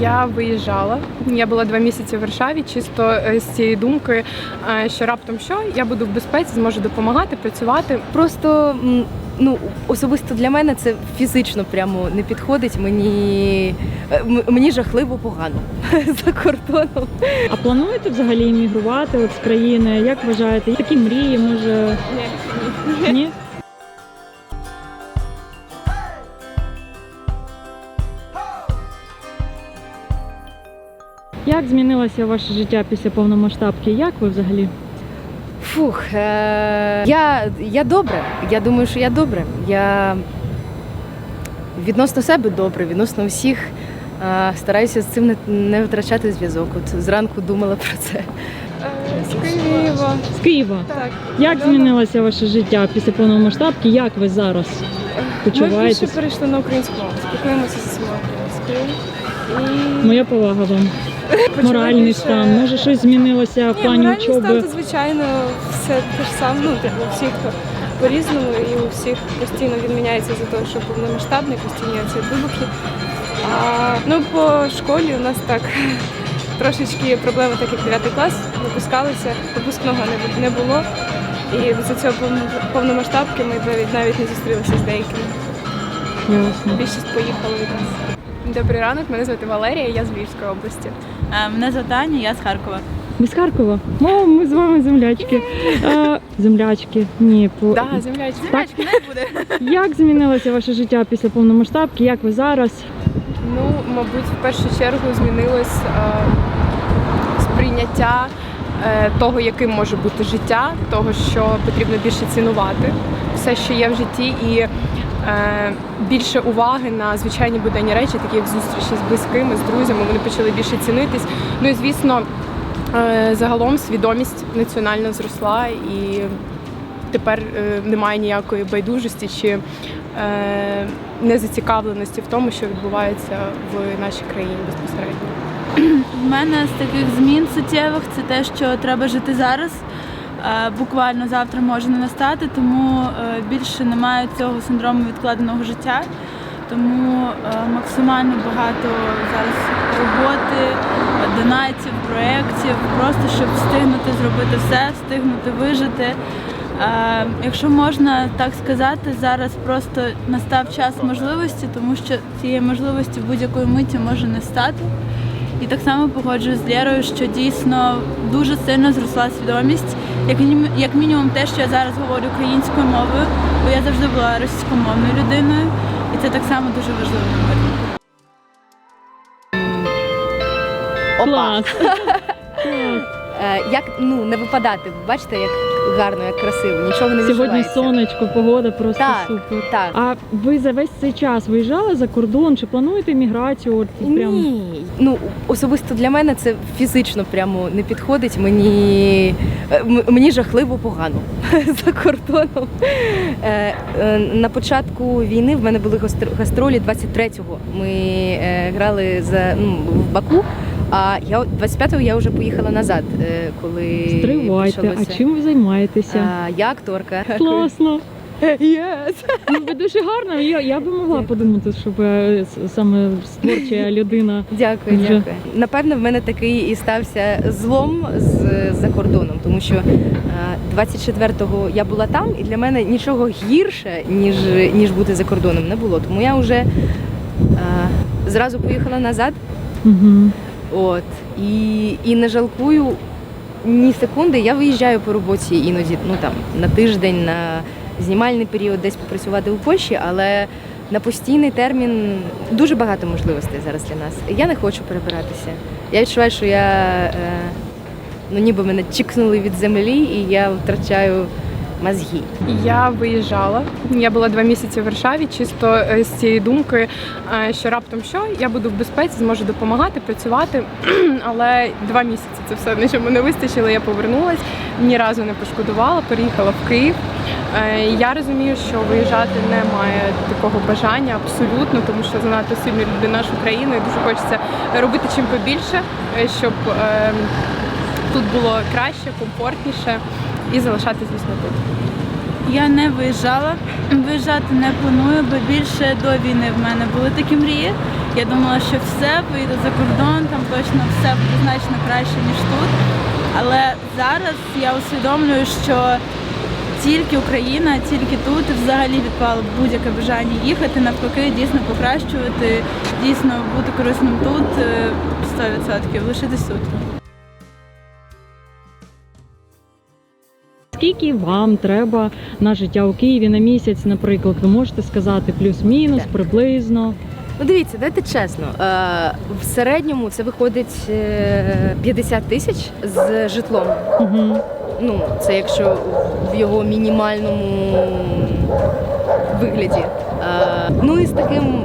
Я виїжджала. Я була два місяці в Варшаві, чисто е, з цієї думки, е, що раптом що я буду в безпеці, зможу допомагати, працювати. Просто ну особисто для мене це фізично прямо не підходить. Мені е, мені жахливо погано за кордоном. А плануєте взагалі іммігрувати от з країни? Як вважаєте? Такі мрії, може Ні. ні? Як змінилося ваше життя після повномасштабки? Як ви взагалі? Фух, е- я, я добре. Я думаю, що я добре. Я відносно себе добре, відносно всіх. Е, стараюся з цим не, не втрачати зв'язок. От зранку думала про це. З Києва. З Києва. Так. Як змінилося ваше життя після повномасштабки? Як ви зараз Ми більше перейшли на українську мову. Спілкуємося зі всіма українською. І Моя повага вам. Моральний стан. Може, щось змінилося в Ні, плані моральний стан, учоби? то, звичайно, все те ж саме. Ну, типу, у всіх по-різному, і у всіх постійно відміняється за те, що повномасштабний, постійно ці вибухи. А, ну, по школі у нас так трошечки проблеми, так як 9 клас, випускалися, випускного не, не було. І за цього повно- повномасштабки ми навіть навіть не зустрілися з деякими. Ясно. Більшість поїхали від нас. Добрий ранок, мене звати Валерія, я з Львівської області. Мене звати Аня, я з Харкова. Ви з Харкова? О, ми з вами землячки. А, землячки. Ні, по... Так, землячі. Так. не буде. Як змінилося ваше життя після повномасштабки? Як ви зараз? Ну, мабуть, в першу чергу змінилось е, сприйняття е, того, яким може бути життя, того, що потрібно більше цінувати все, що є в житті, і більше уваги на звичайні буденні речі, такі як зустрічі з близькими, з друзями. Вони почали більше цінитись. Ну і звісно, е, загалом свідомість національно зросла і. Тепер е, немає ніякої байдужості чи е, незацікавленості в тому, що відбувається в нашій країні безпосередньо. В мене з таких змін суттєвих це те, що треба жити зараз. Е, Буквально завтра може не настати, тому е, більше немає цього синдрому відкладеного життя. Тому е, максимально багато зараз роботи, донатів, проєктів, просто щоб встигнути зробити все, встигнути вижити. Якщо можна так сказати, зараз просто настав час можливості, тому що цієї можливості будь-якої миті може не стати. І так само погоджуюсь з Лєрою, що дійсно дуже сильно зросла свідомість, як мінімум, як мінімум те, що я зараз говорю українською мовою, бо я завжди була російськомовною людиною, і це так само дуже важливо. Опа. Клас. Е, як ну не випадати? Бачите, як гарно, як красиво, нічого не Сьогодні відчувається. сонечко, погода просто Так, супер. Так. А ви за весь цей час виїжджали за кордон? Чи плануєте міграцію? От прям Ні, ну особисто для мене це фізично прямо не підходить. Мені, е, м- мені жахливо погано за кордоном. Е, е, На початку війни в мене були гастр- гастролі 23-го. Ми е, грали за ну, в Баку. А я 25-го я вже поїхала назад, е, коли стривайте. почалося. А чим ви займаєтеся? А, я акторка. Класно. Yes. Ну, ви дуже гарно. Я, я би могла подумати, що ви е, саме творча людина. Дякую, Вже. дякую. Напевно, в мене такий і стався злом з за кордоном, тому що е, 24-го я була там, і для мене нічого гірше, ніж, ніж бути за кордоном, не було. Тому я вже е, зразу поїхала назад. Угу. От і, і не жалкую ні секунди. Я виїжджаю по роботі іноді, ну там на тиждень, на знімальний період, десь попрацювати у Польщі, але на постійний термін дуже багато можливостей зараз для нас. Я не хочу перебиратися. Я відчуваю, що я е, ну ніби мене чікнули від землі, і я втрачаю мозги. Я виїжджала. Я була два місяці в Варшаві, чисто е, з цієї думки, е, що раптом що я буду в безпеці, зможу допомагати, працювати. Але два місяці це все на чому не вистачило. Я повернулась, ні разу не пошкодувала, переїхала в Київ. Е, Я розумію, що виїжджати немає такого бажання абсолютно, тому що занадто сильно люблю нашу країну і дуже хочеться робити чим побільше, щоб е, тут було краще, комфортніше і залишатися, звісно, тут. Я не виїжджала, виїжджати не планую, бо більше до війни в мене були такі мрії. Я думала, що все, поїду за кордон, там точно все буде значно краще, ніж тут. Але зараз я усвідомлюю, що тільки Україна, тільки тут взагалі відпало будь-яке бажання їхати, навпаки, дійсно покращувати, дійсно бути корисним тут е, 100%, лишитись тут. Скільки вам треба на життя у Києві на місяць, наприклад, ви можете сказати плюс-мінус, приблизно. Ну дивіться, дайте чесно. Е, в середньому це виходить е, 50 тисяч з житлом. Угу. Ну, це якщо в його мінімальному вигляді. Е, ну і з таким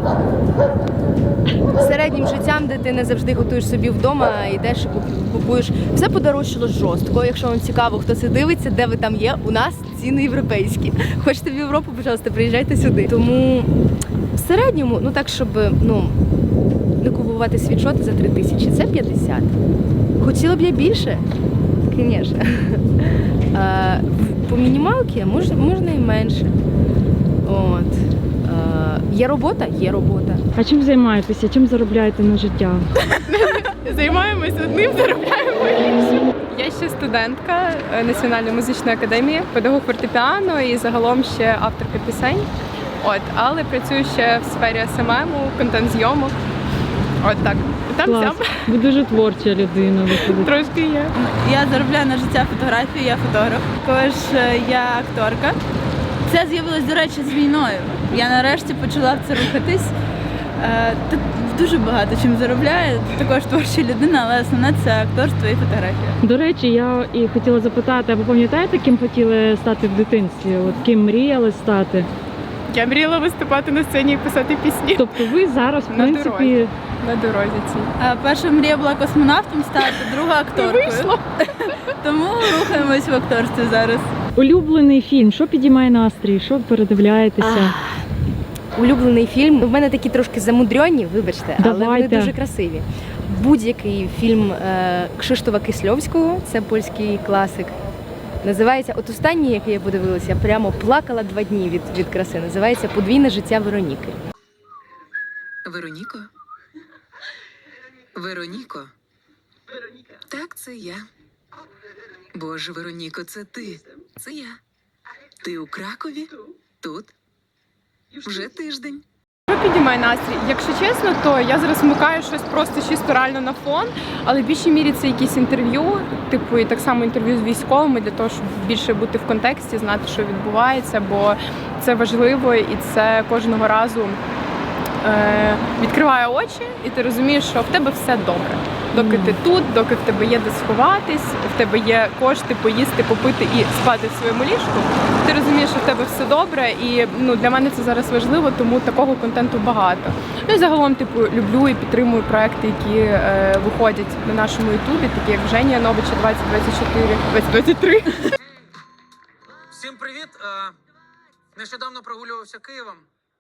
середнім життям, де ти не завжди готуєш собі вдома, йдеш і купуєш. Все подорожчало жорстко. Якщо вам цікаво, хто це дивиться, де ви там є, у нас ціни європейські. Хочете в Європу, пожалуйста, приїжджайте сюди. Тому в середньому, ну так, щоб ну, не купувати світшоти за 3 тисячі, це 50. Хотіла б я більше, звісно. По мінімалці можна і менше. Є робота? Є робота. А чим займаєтеся? Чим заробляєте на життя? Займаємось одним, заробляємо іншим. Я ще студентка Національної музичної академії, педагог фортепіано і загалом ще авторка пісень. От, але працюю ще в сфері СММу, контент-зйомок. От так. Там Клас. Ви дуже творча людина. виходить. трошки є. Я заробляю на життя фотографії, я фотограф. Також е, я акторка. Це з'явилось, до речі, з війною. Я нарешті почала в це рухатись. Е, Тут дуже багато чим заробляю. Також творча людина, але основне це акторство і фотографія. До речі, я і хотіла запитати, а ви пам'ятаєте, ким хотіли стати в дитинстві? От ким мріяли стати? Я мріяла виступати на сцені і писати пісні Тобто ви зараз, в На дорозі. на дорозі цій. Е, Перша мрія була космонавтом стати, друга акторкою. Вийшло. Тому рухаємось в акторстві зараз. улюблений фільм, що підіймає настрій, що передивляєтеся? Улюблений фільм. У мене такі трошки замудрені, вибачте, але вони дуже красиві. Будь-який фільм е, Кшиштофа Кисльовського, це польський класик. Називається, от останній, який я подивилася, прямо плакала два дні від, від краси. Називається Подвійне життя Вероніки. Вероніко? Вероніко? Так, це я. Боже, Вероніко, це ти. Це я. Ти у Кракові? Тут? Вже тиждень. Що підіймає настрій? Якщо чесно, то я зараз вмикаю щось просто чисто реально на фон, але в більшій мірі це якісь інтерв'ю, типу і так само інтерв'ю з військовими для того, щоб більше бути в контексті, знати, що відбувається, бо це важливо і це кожного разу е, відкриває очі, і ти розумієш, що в тебе все добре. Доки ти тут, доки в тебе є де сховатись, в тебе є кошти поїсти, попити і спати в своєму ліжку. Ти розумієш, що в тебе все добре, і ну для мене це зараз важливо, тому такого контенту багато. Ну і загалом, типу, люблю і підтримую проекти, які е, виходять на нашому Ютубі, такі як Женя Яновича 2024, 2023. Всім привіт! Е, Нещодавно прогулювався Києвом.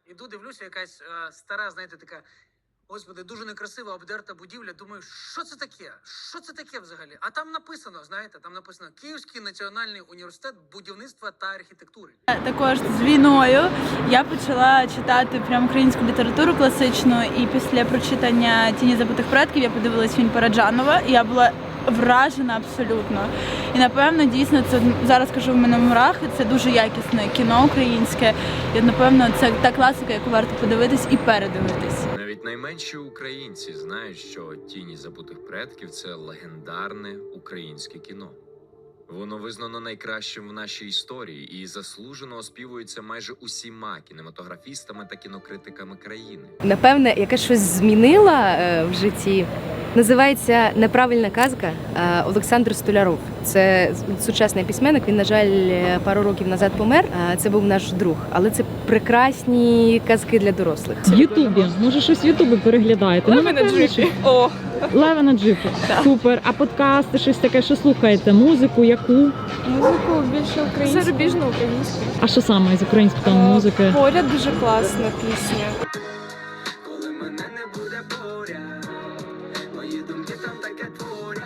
Іду, дивлюся, якась е, стара, знаєте, така. Господи, дуже некрасива обдерта будівля. Думаю, що це таке? Що це таке взагалі? А там написано, знаєте, там написано Київський національний університет будівництва та архітектури. Також з війною я почала читати прям українську літературу класичну, і після прочитання Тіні забутих предків я подивилась фільм Параджанова, і я була вражена абсолютно. Напевно, дійсно, це зараз кажу в мене в мурах, це дуже якісне кіно українське. І напевно, це та класика, яку варто подивитись і передивитись. Навіть найменші українці знають, що тіні забутих предків це легендарне українське кіно. Воно визнано найкращим в нашій історії і заслужено оспівується майже усіма кінематографістами та кінокритиками країни. Напевне, яке щось змінила е, в житті. Називається Неправильна казка е, Олександр Столяров. Це сучасний письменник. Він, на жаль, е, пару років назад помер. Це був наш друг, але це прекрасні казки для дорослих. В Ютубі. Може, щось в Ютубі переглядаєте? Напевно, джипі. О, Лева на джипі. Супер. А подкасти, щось таке, що слухаєте? Музику, яку? музику більше українську. Зарубіжну українську. А що саме з української там музики? Поряд дуже класна пісня. Коли мене не буде поряд, мої думки таке творять.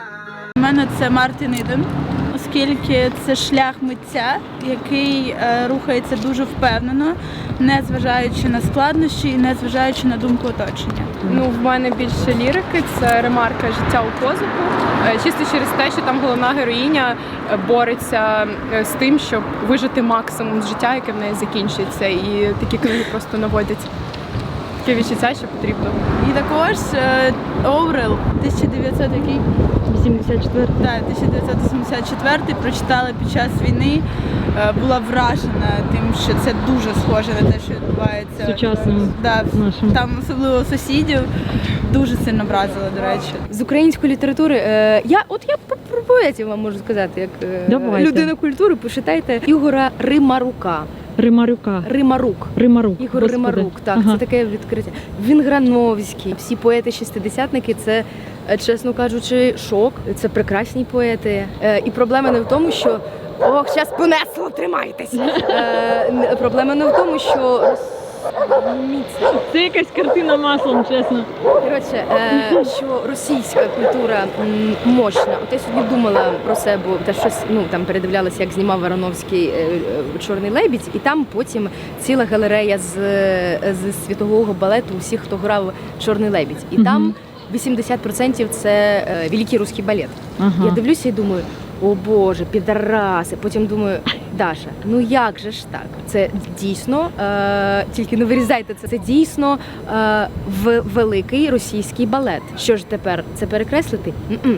У мене це Мартін Іден, оскільки це шлях митця, який е, рухається дуже впевнено, не зважаючи на складнощі і не зважаючи на думку оточення. Ну, в мене більше лірики, це ремарка життя у позику. Е, Чисто через те, що там головна героїня е, бореться з тим, щоб вижити максимум з життя, яке в неї закінчується. І такі книги просто наводять таке відчуття, що потрібно. І також Оурел 1900 який 84 Да, 1984 прочитала під час війни. е, Була вражена тим, що це дуже схоже на те, що відбувається Сучасним Да, нашим. там, особливо сусідів, дуже сильно вразила, до речі. З української літератури е, я от я про, про поетів вам можу сказати, як е, Давайте. людина культури, почитайте Ігора Римарука. Римарюка. Римарук. Римарук. Ігор господи. Римарук, так, Ага. це таке відкриття. Він Грановський, всі поети-шістидесятники це, е, чесно кажучи, шок. Це прекрасні поети. Е, І проблема не в тому, що ох, зараз понесло, тримайтесь. Е, Проблема не в тому, що. Це якась картина маслом, чесно. Коротше, е, що російська культура м, мощна. От я сьогодні думала про це, бо та щось ну там передивлялася, як знімав Вороновський е, е, Чорний лебідь, і там потім ціла галерея з, е, з світового балету усіх, хто грав Чорний лебідь. І там 80% це е, великий русський балет. Ага. Я дивлюся і думаю. О Боже, підараси. Потім думаю, Даша, ну як же ж так? Це дійсно, е, тільки не вирізайте це. Це дійсно е, в великий російський балет. Що ж тепер це перекреслити? М-м,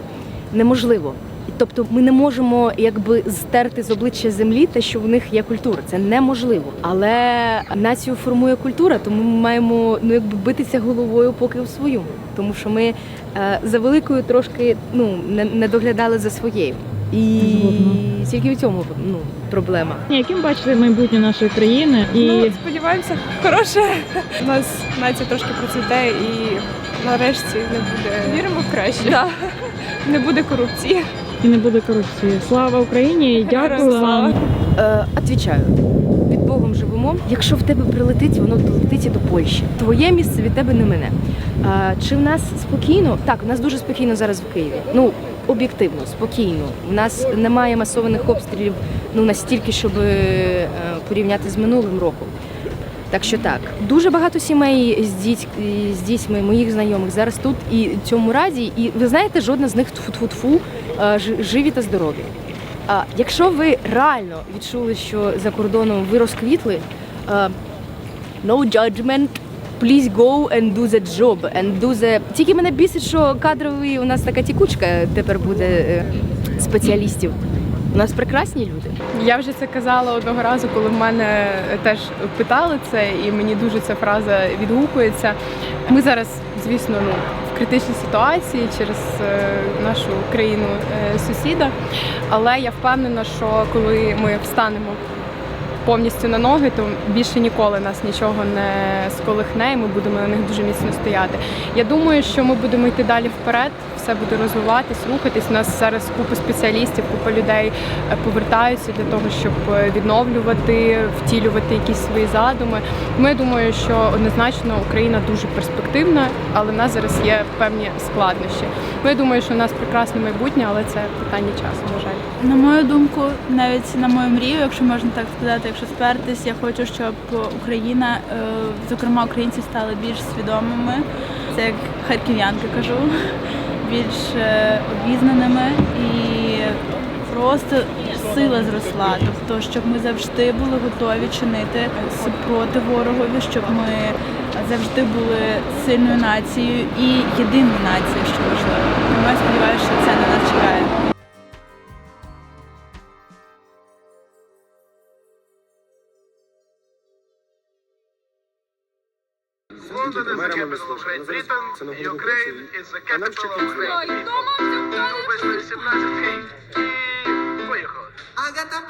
неможливо. Тобто ми не можемо якби стерти з обличчя землі те, що в них є культура. Це неможливо. Але націю формує культура, тому ми маємо ну якби битися головою поки в свою. Тому що ми е, за великою трошки ну не, не доглядали за своєю. І тільки в цьому ну, проблема. Яким бачите майбутнє нашої країни? І Ну, сподіваємося, хороше. У нас нація трошки процвіте і нарешті не буде. Віримо в краще. Да. Не буде корупції. і не буде корупції. Слава Україні! Дякую Героям слава. вам. Е, Отвічаю. Під Богом живемо. Якщо в тебе прилетить, воно долетить і до Польщі. Твоє місце від тебе не мене. Е, чи в нас спокійно? Так, у нас дуже спокійно зараз в Києві. Ну, об'єктивно, спокійно. У нас немає масованих обстрілів ну настільки, щоб е, порівняти з минулим роком. Так що так, дуже багато сімей з, діть, з дітьми моїх знайомих зараз тут і цьому раді. І ви знаєте, жодна з них тфу-тфу-тфу, е, живі та здорові. А якщо ви реально відчули, що за кордоном ви розквітли, е, no judgment, please go and do the job. And do the... Тільки мене бісить, що кадровий у нас така тікучка тепер буде е, спеціалістів. У нас прекрасні люди. Я вже це казала одного разу, коли в мене теж питали це, і мені дуже ця фраза відгукується. Ми зараз, звісно, ну в критичній ситуації через е, нашу країну е, сусіда. Але я впевнена, що коли ми встанемо повністю на ноги, то більше ніколи нас нічого не сколихне, і ми будемо на них дуже міцно стояти. Я думаю, що ми будемо йти далі вперед, все буде розвиватись, рухатись. У нас зараз купа спеціалістів, купа людей е, повертаються для того, щоб е, відновлювати, втілювати якісь свої задуми. Я думаю, що однозначно Україна дуже перспективна, але в нас зараз є певні складнощі. Тому я думаю, що у нас прекрасне майбутнє, але це питання часу, на жаль. На мою думку, навіть на мою мрію, якщо можна так сказати, якщо спертись, я хочу, щоб Україна, е, зокрема українці, стали більш свідомими. Це як харків'янка кажу, більш е, обізнаними і просто сила зросла. Тобто, щоб ми завжди були готові чинити супроти ворогові, щоб ми завжди були сильною нацією і єдиною нацією, що важливо. Тому я сподіваюся, що це на нас чекає. London is the capital of Great Britain, Ukraine is the capital of Great Britain. Вийшли 17 і поїхали. Агата